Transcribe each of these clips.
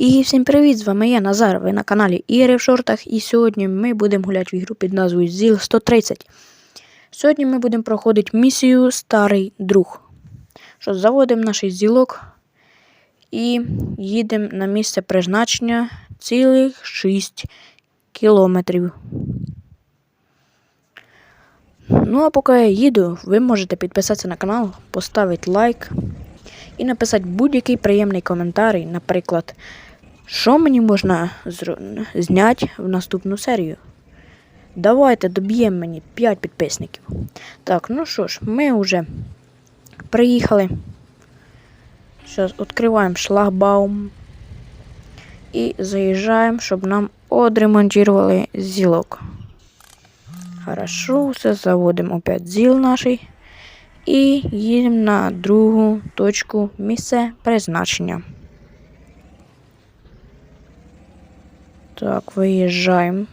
І всім привіт! З вами я Назар. Ви на каналі Ігри в шортах. І сьогодні ми будемо гуляти в ігру під назвою ЗІЛ 130. Сьогодні ми будемо проходити місію Старий друг. Що заводимо наш зілок і їдемо на місце призначення цілих 6 кілометрів. Ну, а поки я їду, ви можете підписатися на канал, поставити лайк і написати будь-який приємний коментар, наприклад, що мені можна зняти в наступну серію. Давайте доб'ємо мені 5 підписників. Так, ну що ж, ми вже приїхали. Зараз відкриваємо шлагбаум і заїжджаємо, щоб нам одремонтували зілок. Хорошо, все заводимо опять зіл наший. І їдемо на другу точку місце призначення. Так, виїжджаємо.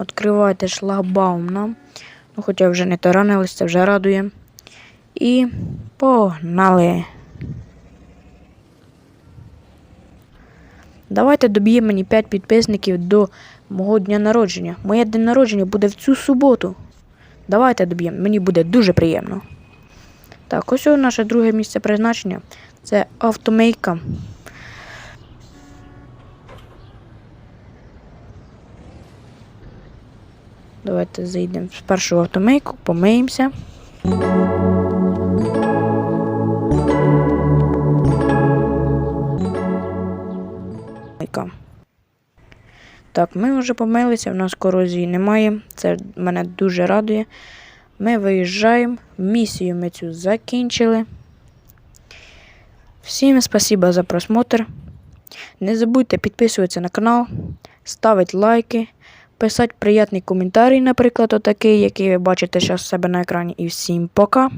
Відкривайте шлагбаум нам. Ну, хоча вже не таранились, це вже радує. І погнали. Давайте доб'ємо мені 5 підписників до мого дня народження. Моє день народження буде в цю суботу. Давайте доб'ємо, мені буде дуже приємно. Так, ось наше друге місце призначення. Це автомийка. Давайте зайдемо спершу в автомийку, помиємося. Так, ми вже помилися, в нас корозії немає. Це мене дуже радує. Ми виїжджаємо. Місію ми цю закінчили. Всім спасибо за просмотр. Не забудьте підписуватися на канал, ставити лайки, писати приятний коментарі, наприклад, отакий, який ви бачите зараз в себе на екрані. І всім пока!